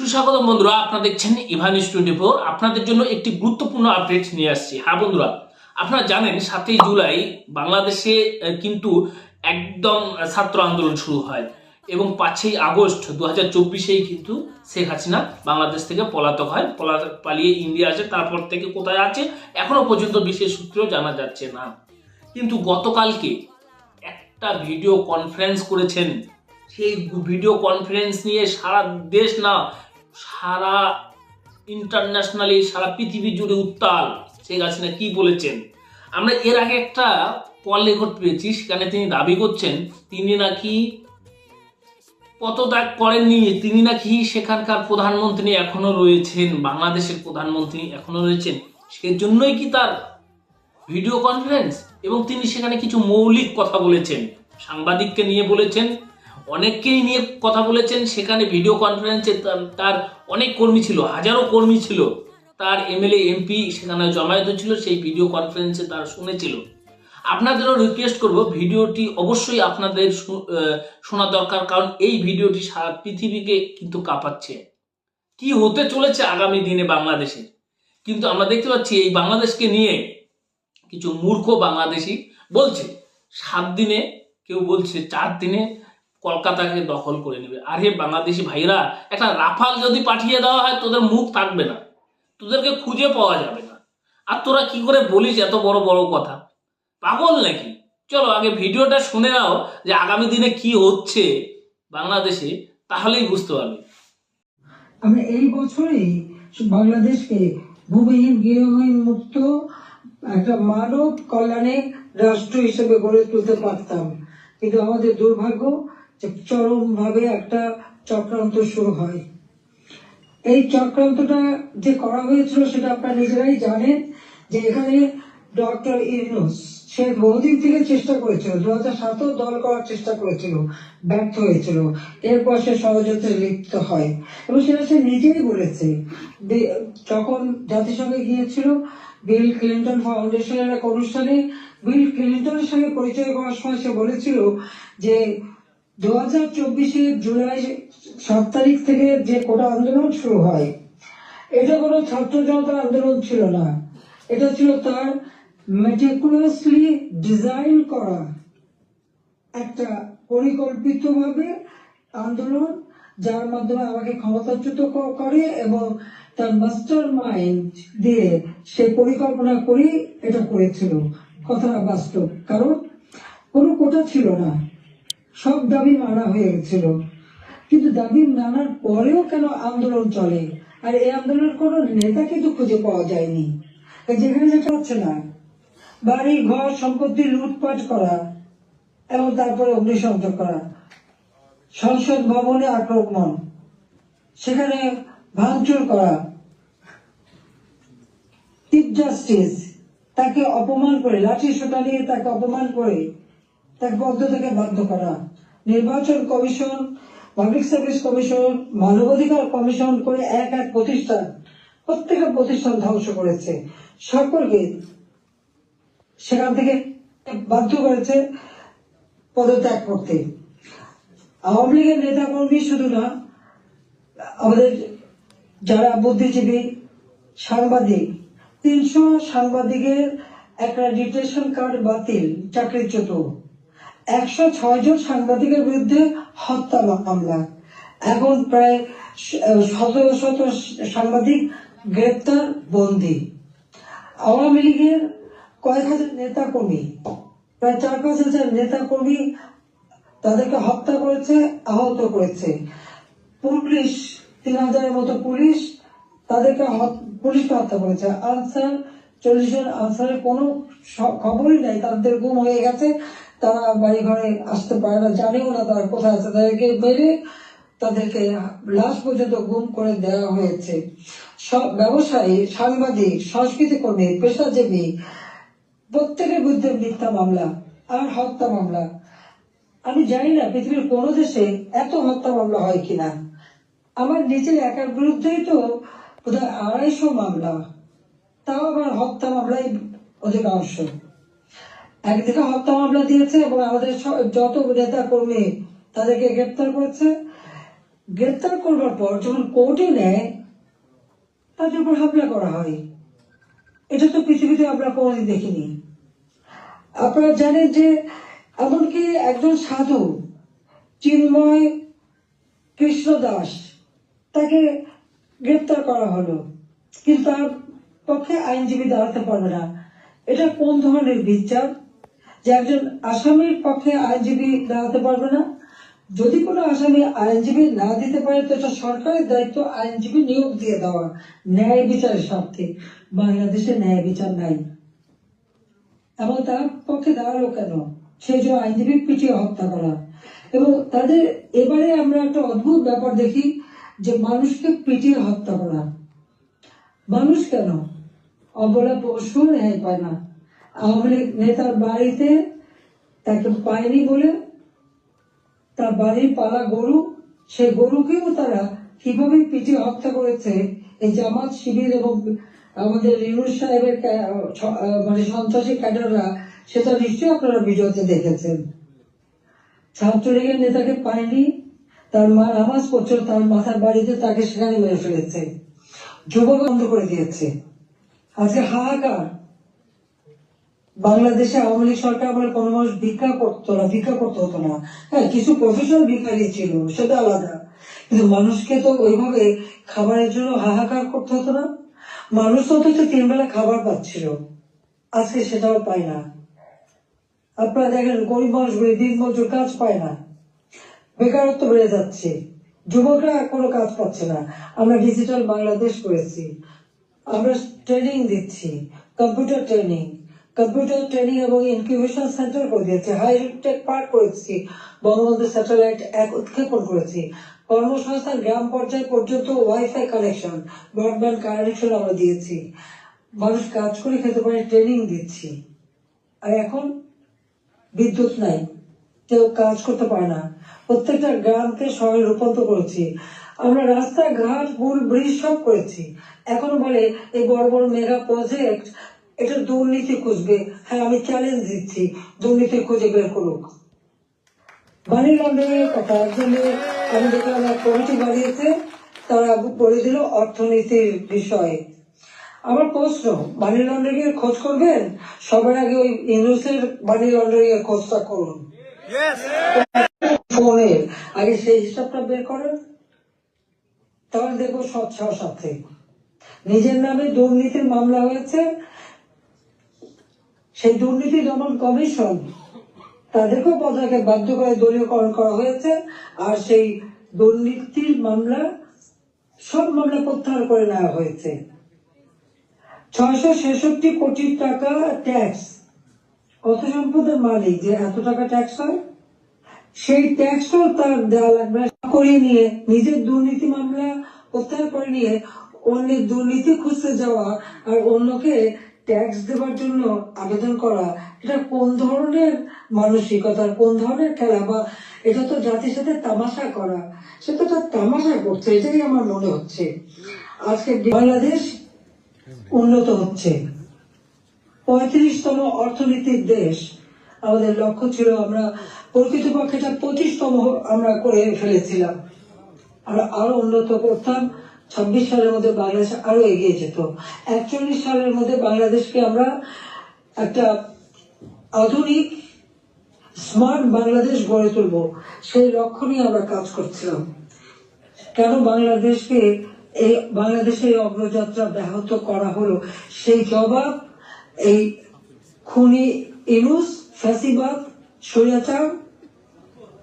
সুস্বাগতম বন্ধুরা, আপনারা দেখছেন ইভানিস টোয়েন্টি ফোর আপনাদের জন্য একটি গুরুত্বপূর্ণ আপডেট নিয়ে আসছি। হ্যাঁ বন্ধুরা, আপনারা জানেন সাতই জুলাই বাংলাদেশে কিন্তু একদম ছাত্র আন্দোলন শুরু হয় এবং পাঁচই আগস্ট দু হাজার চব্বিশেই কিন্তু শেখ হাসিনা বাংলাদেশ থেকে পলাতক হয়। পলা- পালিয়ে ইন্ডিয়া আছে তারপর থেকে কোথায় আছে এখনও পর্যন্ত বিশেষ সূত্রেও জানা যাচ্ছে না। কিন্তু গতকালকে একটা ভিডিও কনফারেন্স করেছেন। সেই ভিডিও কনফারেন্স নিয়ে সারা দেশ না সারা ইন্টারন্যাশনালি সারা পৃথিবী জুড়ে উত্তাল। শেখ হাসিনা কি বলেছেন? আমরা এর আগে একটা কল রেকর্ড পেয়েছি, সেখানে তিনি দাবি করছেন, তিনি নাকি পদত্যাগ করেননি, তিনি নাকি সেখানকার প্রধানমন্ত্রী এখনও রয়েছেন, বাংলাদেশের প্রধানমন্ত্রী এখনও রয়েছেন। সেজন্যই কি তার ভিডিও কনফারেন্স এবং তিনি সেখানে কিছু মৌলিক কথা বলেছেন, সাংবাদিককে নিয়ে বলেছেন অনেককেই নিয়ে কথা বলেছেন, সেখানে ভিডিও কনফারেন্সে তার- অনেক কর্মী ছিল, হাজারো কর্মী ছিল। তার এমএলএ এমপি সেখানে জমায়েত ছিল সেই ভিডিও কনফারেন্সে তারা শুনেছিল। আপনাদেরও রিকোয়েস্ট করব ভিডিওটি অবশ্যই আপনাদের শোনা দরকার, কারণ এই ভিডিওটি সারা পৃথিবীকে কিন্তু কাঁপাচ্ছে। কি হতে চলেছে আগামী দিনে বাংলাদেশে? কিন্তু আমরা দেখতে পাচ্ছি, এই বাংলাদেশকে নিয়ে কিছু মূর্খ বাংলাদেশি বলছে, সাত দিনে, কেউ বলছে চার দিনে কলকাতাকে দখল করে নেবে। আরে বাংলাদেশি ভাইরা, একটা রাফাল যদি পাঠিয়ে দেওয়া হয়, তোদের মুখ থাকবে না। তোদেরকে খুঁজে পাওয়া যাবে না। আর তোরা কি করে বলিস এত বড় বড় কথা? পাগল নাকি? চলো, আগে ভিডিওটা শুনে নাও যে আগামী দিনে কি হচ্ছে বাংলাদেশে, তাহলেই বুঝতে পারবে। আমরা এই বছরই বাংলাদেশকে ভূমিহীন গৃহহীন মুক্ত একটা মানব কল্যাণে রাষ্ট্র হিসেবে গড়ে তুলতে পারতাম। কিন্তু আমাদের দুর্ভাগ্য যে চরম ভাবে একটা চক্রান্ত শুরু হয়। এই চক্রান্তটা যে করা হয়েছিল সেটা আপনারা নিজেরাই জানেন যে এখানে ডক্টর ইউনুস, সে বহুদিন থেকে চেষ্টা করেছিল দু হাজার সাতেও দল করার চেষ্টা করেছিল, ব্যর্থ হয়েছিল। এরপর সে ষড়যন্ত্রে লিপ্ত হয়। এবং সেটা সে নিজেই বলেছে যখন জাতিসংঘে গিয়েছিল, বিল ক্লিন্টন ফাউন্ডেশনের এক অনুষ্ঠানে, বিল ক্লিন্টনের সঙ্গে পরিচয় করার সময় সে বলেছিল যে দু হাজার চব্বিশে জুলাই সাত তারিখ থেকে যে কোটা আন্দোলন শুরু হয়, এটা কোনো ছাত্র জনতার আন্দোলন ছিল না। এটা ছিল তার মেটিকুলাসলি ডিজাইন করা একটা পরিকল্পিতভাবে আন্দোলন, যার মাধ্যমে আমাকে ক্ষমতাচ্যুত করে এবং তার মাস্টার মাইন্ড দিয়ে সে পরিকল্পনা করে এটা করেছিল। কথাটা বাস্তব, কারণ কোনো কোটা ছিল না। সব দাবি মানা হয়ে গেছিল কিন্তু দাবি মানার পরেও কেন আন্দোলন চলে? আর এই আন্দোলনের কোনো নেতা কিন্তু খুঁজে পাওয়া যায়নি। যেখানে যেটা হচ্ছে না। বাড়ি, ঘর, সম্পত্তি, লুটপাট করা এবং তারপরে অগ্নিসংযোগ করা। সংসদ ভবনে আক্রমণ। সেখানে ভাঙচুর করা। চিফ জাস্টিস তাকে অপমান করে লাঠি সোটা নিয়ে তাকে অপমান করে, তাকে পদ থেকে বাধ্য করা। নির্বাচন কমিশন পাবলিক সার্ভিস কমিশন, মানবাধিকার কমিশন করে এক এক প্রতিষ্ঠান, প্রত্যেকটা প্রতিষ্ঠান ধ্বংস করেছে। সকলকে সেখান থেকে বাধ্য করেছে পদত্যাগ করতে। আওয়ামী লীগের নেতা কর্মী শুধু না, আমাদের যারা বুদ্ধিজীবী, সাংবাদিক, তিনশো সাংবাদিকের একটা ডিটেশন কার্ড বাতিল, চাকরিচ্যুত। একশো ছয় জন সাংবাদিকের বিরুদ্ধে হত্যা মামলা এখন প্রায় শত শত সাংবাদিক গ্রেপ্তার, বন্দী। আওয়ামী লীগের কয়েক হাজার নেতা কর্মী প্রায় চার পাঁচ হাজার নেতা কর্মী তাদেরকে হত্যা করেছে, আহত করেছে। পুলিশ, তিন হাজারের মতো পুলিশ তাদেরকে পুলিশকে হত্যা করেছে। আনসার, চল্লিশ জন আনসারের কোনো খবরই নাই, তাদের গুম হয়ে গেছে। তারা বাড়ি ঘরে আসতে পারে না, জানেও না তারা কোথায় আছে। তাদেরকে মেরে তাদেরকে লাশ পর্যন্ত গুম করে দেওয়া হয়েছে। সব ব্যবসায়ী, সাংবাদিক সংস্কৃতি কর্মী পেশাজীবী, প্রত্যেকের বিরুদ্ধে মিথ্যা মামলা আর হত্যা মামলা। আমি জানি না পৃথিবীর কোন দেশে এত হত্যা মামলা হয় কিনা। আমার নিজের একার বিরুদ্ধেই তো বোধহয় আড়াইশো মামলা। তাও আবার হত্যা মামলাই অধিকাংশ। একদিকে হত্যা মামলা দিয়েছে এবং আমাদের যত নেতা কর্মী তাদেরকে গ্রেপ্তার করেছে। গ্রেপ্তার করবার পর যখন কোর্টে নেয়, তাদের উপর হামলা করা হয়। এটা তো পৃথিবীতে আমরা কোনোদিন দেখিনি। আপনারা জানেন যে এমনকি একজন সাধু, চিন্ময় কৃষ্ণ দাস, তাকে গ্রেপ্তার করা হলো। কিন্তু তার পক্ষে আইনজীবী দাঁড়াতে পারবে না। এটা কোন ধরনের বিচার? যে একজন আসামির পক্ষে আইনজীবী দাঁড়াতে পারবে না। যদি কোনো আসামি আইনজীবী না দিতে পারে, তো এটা সরকারের দায়িত্ব, আইনজীবী নিয়োগ দিয়ে দেওয়া। ন্যায় বিচারের স্বার্থে। বাংলাদেশে ন্যায় বিচার নাই। এবং তার পক্ষে দাঁড়াল কেন? সেই জন্য আইনজীবী পিটিয়ে হত্যা করা। এবং তাদের এবারে আমরা একটা অদ্ভুত ব্যাপার দেখি যে মানুষকে পিটিয়ে হত্যা করা। মানুষ কেন? অবলা পশু ন্যায় পায় না। আওয়ামী লীগ নেতার বাড়িতে তাকে পায়নি বলে তার বাড়ির পালা গরু, সে গরুকেও তারা কীভাবে পিটিয়ে হত্যা করেছে, এই জামাত শিবির এবং আমাদের রিনুর সাহেবের মানে সন্ত্রাসী ক্যাডাররা, সেটা নিশ্চয়ই আপনারা ভিডিওতে দেখেছেন। ছাত্রলীগের নেতাকে পায়নি, তার মা নামাজ পড়ছিল তার মাথার বাড়িতে তাকে সেখানে মেরে ফেলেছে। যুবক বন্ধ করে দিয়েছে। আজকে হাহাকার। বাংলাদেশে আওয়ামী লীগ সরকার আমরা কোনো মানুষ ভিক্ষা করতো না, ভিক্ষা করতে হতো না। হ্যাঁ কিছু প্রফেশনাল ভিখারি ছিল সেটা আলাদা। কিন্তু মানুষকে তো ওইভাবে খাবারের জন্য হাহাকার করতে হতো না। মানুষ তো অথচ তিন বেলা খাবার পাচ্ছিল। আজকে সেটাও পায় না। আপনারা দেখেন, গরিব মানুষগুলি দিন মজুর কাজ পায় না। বেকারত্ব বেড়ে যাচ্ছে। যুবকরা কোনো কাজ পাচ্ছে না। আমরা ডিজিটাল বাংলাদেশ করেছি। আমরা ট্রেনিং দিচ্ছি কম্পিউটার ট্রেনিং কম্পিউটার ট্রেনিং এবং ইনকিউবেশন সেন্টার করে দিয়েছি। হাইটেক পার্ক করেছি। বঙ্গবন্ধু স্যাটেলাইট এক উৎক্ষেপণ করেছি। কর্মসংস্থান গ্রাম পর্যায় পর্যন্ত ওয়াইফাই কানেকশন ব্রডব্যান্ড কানেকশন আমরা দিয়েছি। মানুষ কাজ করে খেতে পারে ট্রেনিং দিচ্ছি। আর এখন বিদ্যুৎ নাই। কেউ কাজ করতে পারে না। প্রত্যেকটা গ্রামকে শহরে রূপান্তর করেছি। আমরা রাস্তাঘাট, পুল ব্রিজ সব করেছি। এখন বলে এই বড় বড় মেগা প্রজেক্ট এটা দুর্নীতি খুঁজবে। হ্যাঁ আমি চ্যালেঞ্জ দিচ্ছি। দুর্নীতি খুঁজে বের করুক। মানি লন্ডারিং এর কথা একজনে আমি দেখলাম এক কমিটি বানিয়েছে। তারা বলে দিল অর্থনীতির বিষয়ে। আমার প্রশ্ন মানি লন্ডারিং এর খোঁজ করবেন? সবার আগে ওই ইউনুসের মানি লন্ডারিং এর খোঁজটা করুন। ফোনের আগে সেই হিসাবটা বের করেন। তাহলে দেখব স্বচ্ছ সাথে নিজের নামে দুর্নীতির মামলা হয়েছে। সেই দুর্নীতি দমন কমিশন, তাদেরকেও পদকে বাধ্য করে দলীয়করণ করা হয়েছে, আর সেই দুর্নীতির মামলা, সব মামলা প্রত্যাহার করে নেওয়া হয়েছে ছয়শো ছেষট্টি কোটি টাকা ট্যাক্স কত সম্পদের মালিক যে এত টাকা ট্যাক্স হয় সেই ট্যাক্সও তার দেওয়া লাগবে না। করিয়ে নিয়ে, নিজের দুর্নীতি মামলা প্রত্যাহার করে নিয়ে অন্যের দুর্নীতি খুঁজতে যাওয়া আর অন্যকে ট্যাক্স দেওয়ার জন্য আবেদন করা, এটা কোন ধরনের মানসিকতার, কোন ধরনের খেলা বা এটা তো জাতির সাথে তামাশা করা সেটা তো তামাশা করছে, এটাই আমার মনে হচ্ছে। আজকে বাংলাদেশ উন্নত হচ্ছে। পঁয়ত্রিশতম অর্থনীতির দেশ। আমাদের লক্ষ্য ছিল আমরা প্রকৃতপক্ষে পঁচিশতম আমরা করে ফেলেছিলাম। আমরা আরও উন্নত করতাম। ছাব্বিশ সালের মধ্যে বাংলাদেশ আরও এগিয়ে যেত। একচল্লিশ সালের মধ্যে বাংলাদেশকে আমরা একটা আধুনিক, স্মার্ট বাংলাদেশ গড়ে তুলব। সেই লক্ষ্য নিয়ে আমরা কাজ করছিলাম। কেন বাংলাদেশকে এই বাংলাদেশের অগ্রযাত্রা ব্যাহত করা হলো? সেই জবাব এই খুনি ইনুস ফ্যাসিবাদ, স্বৈরাচার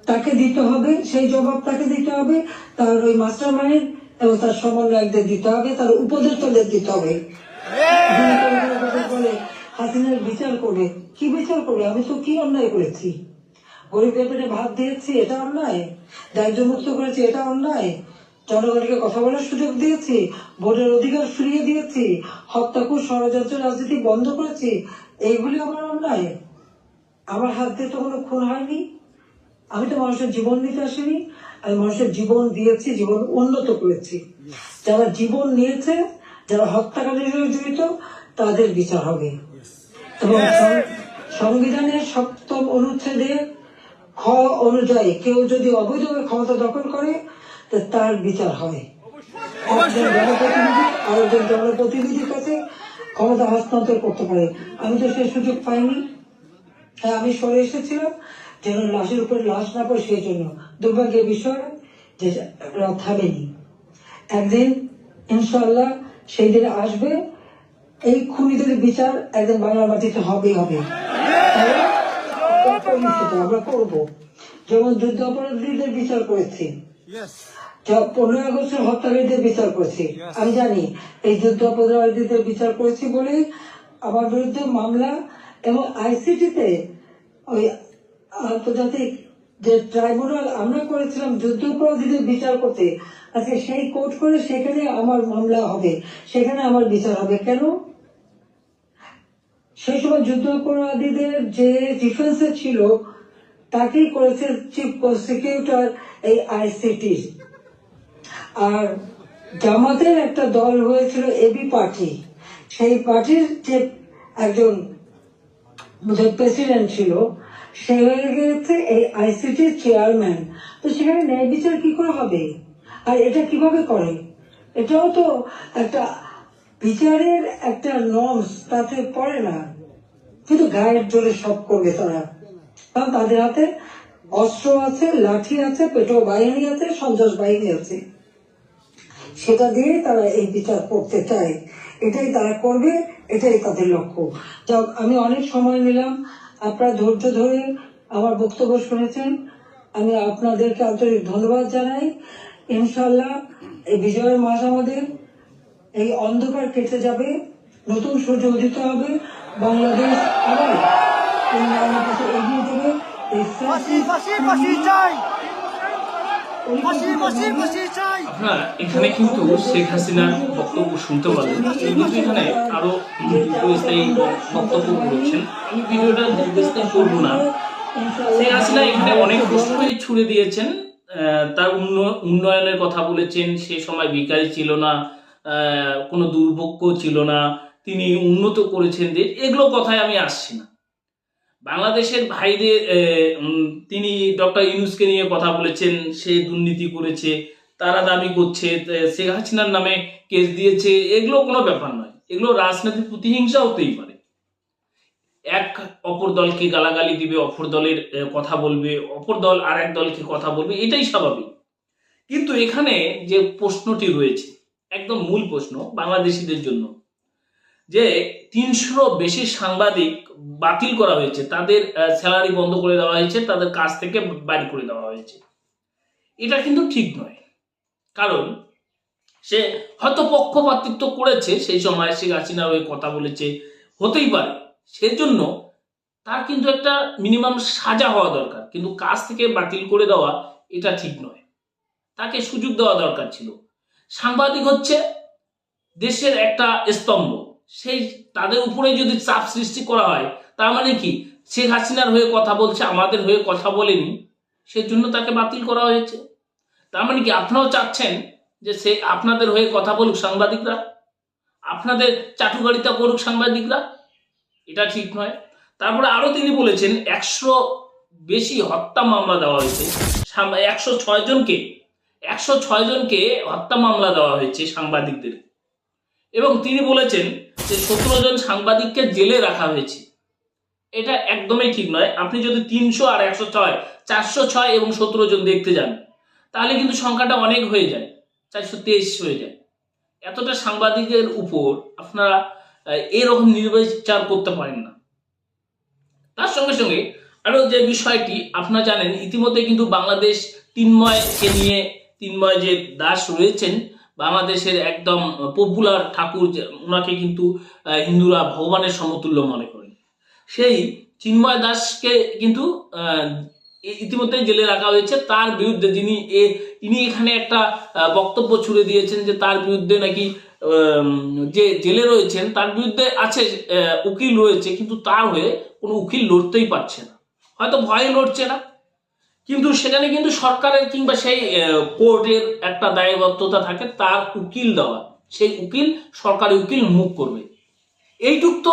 তাকে দিতে হবে, সেই জবাব তাকে দিতে হবে। তার ওই মাস্টার মাইন্ড এবং তার সমন্বয়কদের দিতে হবে, তার উপদেষ্টাদের দিতে হবে। হাসিনার বিচার করবে। কি বিচার করবে? আমি তো কি অন্যায় করেছি? গরিবের পেটে ভাত দিয়েছি, এটা অন্যায়? দারিদ্র মুক্ত করেছি, এটা অন্যায়? জনগণকে কথা বলার সুযোগ দিয়েছি, ভোটের অধিকার ফিরিয়ে দিয়েছি হত্যাকুর ষড়যন্ত্র রাজনীতি বন্ধ করেছি এইগুলি আমার অন্যায়? আমার হাত দিয়ে তো কোনো খুন হয়নি? আমি তো মানুষের জীবন নিতে আসিনি আমি মানুষের জীবন দিয়েছি জীবন উন্নত করেছি। যারা জীবন নিয়েছে যারা হত্যাকাণ্ডের সঙ্গে জড়িত তাদের বিচার হবে। এবং সংবিধানের সপ্তম অনুচ্ছেদে খ অনুযায়ী কেউ যদি অবৈধভাবে ক্ষমতা দখল করে তার বিচার হয়। একজন জনপ্রতিনিধি জনপ্রতিনিধির কাছে ক্ষমতা হস্তান্তর করতে পারে। আমি তো সেই সুযোগ পাইনি। হ্যাঁ আমি সরে এসেছিলাম। যেন লাশের উপরে লাশ না পড়ে সেই জন্য দুর্ভাগ্যের বিষয় যে রাত থামেনি। একদিন ইনশাল্লাহ সেই দিন আসবে। এই খুনিদের বিচার একদিন বাংলা মাটিতে হবেই হবে। আমরা করব। যেমন যুদ্ধ অপরাধীদের বিচার করেছি। পনেরো আগস্টের হত্যাকারীদের বিচার করেছি। আমি জানি এই যুদ্ধ অপরাধীদের বিচার করেছি বলে আমার বিরুদ্ধে মামলা এবং আইসিটিতে ওই আন্তর্জাতিক যে ট্রাইব্যুনাল আমরা করেছিলাম যুদ্ধ অপরাধীদের বিচার করতে, আজকে সেই কোর্ট করে সেখানে আমার মামলা হবে, সেখানে আমার বিচার হবে। কেন? সেই সময় যুদ্ধ অপরাধীদের যে ডিফেন্সে ছিল, তাকেই করেছে চিফ প্রসিকিউটর এই আইসিটি আর জামাতের একটা দল হয়েছিল এবি পার্টি সেই পার্টির যে একজন প্রেসিডেন্ট ছিল, সে হয়ে গেছে এই আইসিটির চেয়ারম্যান তো সেখানে ন্যায় বিচার কি করে হবে? আর এটা কীভাবে করে? এটাও তো একটা বিচারের একটা নর্মস তাতে পড়ে না। কিন্তু গায়ের জোরে সব করবে তারা। কারণ তাদের হাতে অস্ত্র আছে, লাঠি আছে পেটো বাহিনী আছে, সন্ত্রাস বাহিনী আছে। সেটা দিয়ে তারা এই বিচার করতে চায়। এটাই তারা করবে এটাই তাদের লক্ষ্য। যাক আমি অনেক সময় নিলাম। আপনারা ধৈর্য ধরে আমার বক্তব্য শুনেছেন। আমি আপনাদেরকে আন্তরিক ধন্যবাদ জানাই। ইনশাল্লাহ এই বিজয়ের মাস আমাদের এই অন্ধকার কেটে যাবে। নতুন সূর্য উদিত হবে। বাংলাদেশ আবার এগিয়ে যাবে। এই চাই। আপনারা এখানে কিন্তু শেখ হাসিনার বক্তব্য শুনতে পারলেন। কিন্তু এখানে দীর্ঘস্থায়ী বক্তব্য করেছেন। আমি ভিডিওটা দীর্ঘস্থায়ী করব না। শেখ হাসিনা এখানে অনেক প্রশ্নই ছুড়ে দিয়েছেন। তার উন্নয়নের কথা বলেছেন। সে সময় বিকারি ছিল না কোনো দুর্ভোগ্য ছিল না। তিনি উন্নত করেছেন দেশ এগুলো কথায় আমি আসছি না। বাংলাদেশের ভাইদের তিনি ডক্টর ইউনুসকে নিয়ে কথা বলেছেন। সে দুর্নীতি করেছে। তারা দাবি করছে শেখ হাসিনার নামে কেস দিয়েছে, এগুলো কোনো ব্যাপার নয়। এগুলো রাজনৈতিক প্রতিহিংসা হতেই পারে। এক অপর দলকে গালাগালি দিবে, অপর দলের কথা বলবে, অপর দল আর এক দলকে কথা বলবে, এটাই স্বাভাবিক। কিন্তু এখানে যে প্রশ্নটি রয়েছে, একদম মূল প্রশ্ন বাংলাদেশিদের জন্য, যে তিনশো বেশি সাংবাদিক বাতিল করা হয়েছে, তাদের স্যালারি বন্ধ করে দেওয়া হয়েছে, তাদের কাজ থেকে বাড়ি করে দেওয়া হয়েছে। এটা কিন্তু ঠিক নয়। কারণ সে হয়তো পক্ষপাতিত্ব করেছে, সেই সময় শেখ হাসিনা হয়ে কথা বলেছে, হতেই পারে। সেজন্য তার কিন্তু একটা মিনিমাম সাজা হওয়া দরকার। কিন্তু কাজ থেকে বাতিল করে দেওয়া এটা ঠিক নয়। তাকে সুযোগ দেওয়া দরকার ছিল। সাংবাদিক হচ্ছে দেশের একটা স্তম্ভ। সেই তাদের উপরে যদি চাপ সৃষ্টি করা হয়, তার মানে কি? শেখ হাসিনার হয়ে কথা বলছে, আমাদের হয়ে কথা বলেনি। সেজন্য তাকে বাতিল করা হয়েছে। তার মানে কি আপনারাও চাচ্ছেন যে সে আপনাদের হয়ে কথা বলুক সাংবাদিকরা? আপনাদের চাটুকারিতা করুক সাংবাদিকরা? এটা ঠিক নয়। তারপরে আরও তিনি বলেছেন, একশো বেশি হত্যা মামলা দেওয়া হয়েছে। একশো ছয় জনকে, একশো ছয় জনকে হত্যা মামলা দেওয়া হয়েছে সাংবাদিকদের। এবং তিনি বলেছেন যে সতেরো জন সাংবাদিককে জেলে রাখা হয়েছে। এটা একদমই ঠিক নয়। আপনি যদি তিনশো আর একশো ছয়, চারশো ছয় এবং সতেরো জন দেখতে যান তাহলে কিন্তু সংখ্যাটা অনেক হয়ে যায়, চারশো তেইশ হয়ে যায়। এতটা সাংবাদিকের উপর আপনারা এরকম নির্বিচার করতে পারেন না। তার সঙ্গে সঙ্গে আরও যে বিষয়টি আপনারা জানেন, ইতিমধ্যে কিন্তু বাংলাদেশ তিনময়কে নিয়ে, তিনময় যে দাস রয়েছেন, বাংলাদেশের একদম পপুলার ঠাকুর ওনাকে কিন্তু হিন্দুরা ভগবানের সমতুল্য মনে করেন। সেই চিন্ময় দাসকে কিন্তু আহ, ই- ইতিমধ্যে জেলে রাখা হয়েছে। তার বিরুদ্ধে যিনি এ তিনি এখানে একটা বক্তব্য ছুড়ে দিয়েছেন যে তার বিরুদ্ধে নাকি যে জেলে রয়েছেন তার বিরুদ্ধে আছে উকিল রয়েছে কিন্তু তার হয়ে কোনো উকিল লড়তেই পারছে না। হয়তো ভয়ে লড়ছে না। কিন্তু সেখানে কিন্তু সরকারের কিংবা সেই কোর্টের একটা দায়বদ্ধতা থাকে তার উকিল দেওয়া। সেই উকিল সরকারি উকিল মুখ করবে। এইটুক তো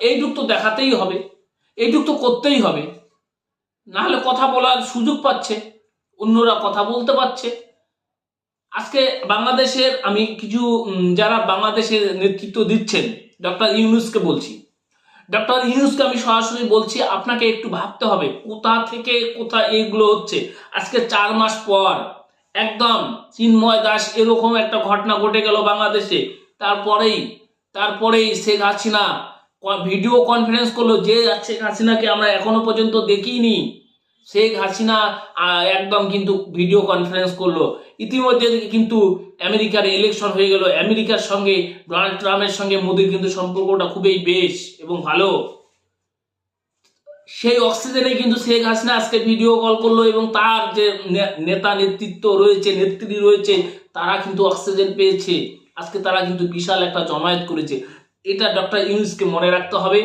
এইটুক তো দেখাতেই হবে। এইটুক তো করতেই হবে। না হলে কথা বলার সুযোগ পাচ্ছে, অন্যরা কথা বলতে পারছে। আজকে বাংলাদেশের, আমি কিছু যারা বাংলাদেশের নেতৃত্ব দিচ্ছেন, ডক্টর ইউনুসকে বলছি। ডক্টর ইউনুসকে আমি সরাসরি বলছি, আপনাকে একটু ভাবতে হবে, কোথা থেকে কোথা এইগুলো হচ্ছে? আজকে চার মাস পর, একদম চিন্ময় দাস এরকম একটা ঘটনা ঘটে গেল বাংলাদেশে। তারপরেই তারপরেই শেখ হাসিনা ভিডিও কনফারেন্স করল, যে শেখ হাসিনাকে আমরা এখনও পর্যন্ত দেখিনি। শেখ হাসিনা একদম কিন্তু ভিডিও কনফারেন্স করল। ইতিমধ্যে কিন্তু আমেরিকার ইলেকশন হয়ে গেল। আমেরিকার সঙ্গে ডোনাল্ড ট্রাম্পের সঙ্গে মোদির কিন্তু সম্পর্কটা খুবই বেশ এবং ভালো। সেই অক্সিজেনে কিন্তু শেখ হাসিনা আজকে ভিডিও কল করল এবং তার যে নেতা নেতৃত্ব রয়েছে, নেত্রী রয়েছে, তারা কিন্তু অক্সিজেন পেয়েছে। আজকে তারা কিন্তু বিশাল একটা জমায়েত করেছে। এটা ডক্টর ইউনুসকে মনে রাখতে হবে।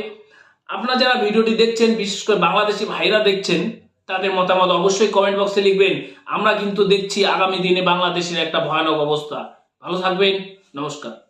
আপনারা যারা ভিডিওটি দেখছেন, বিশেষ করে বাংলাদেশি ভাইরা দেখছেন, তাদের মতামত অবশ্যই কমেন্ট বক্সে লিখবেন। আমরা কিন্তু দেখছি আগামী দিনে বাংলাদেশের একটা ভয়ানক অবস্থা। ভালো থাকবেন। নমস্কার।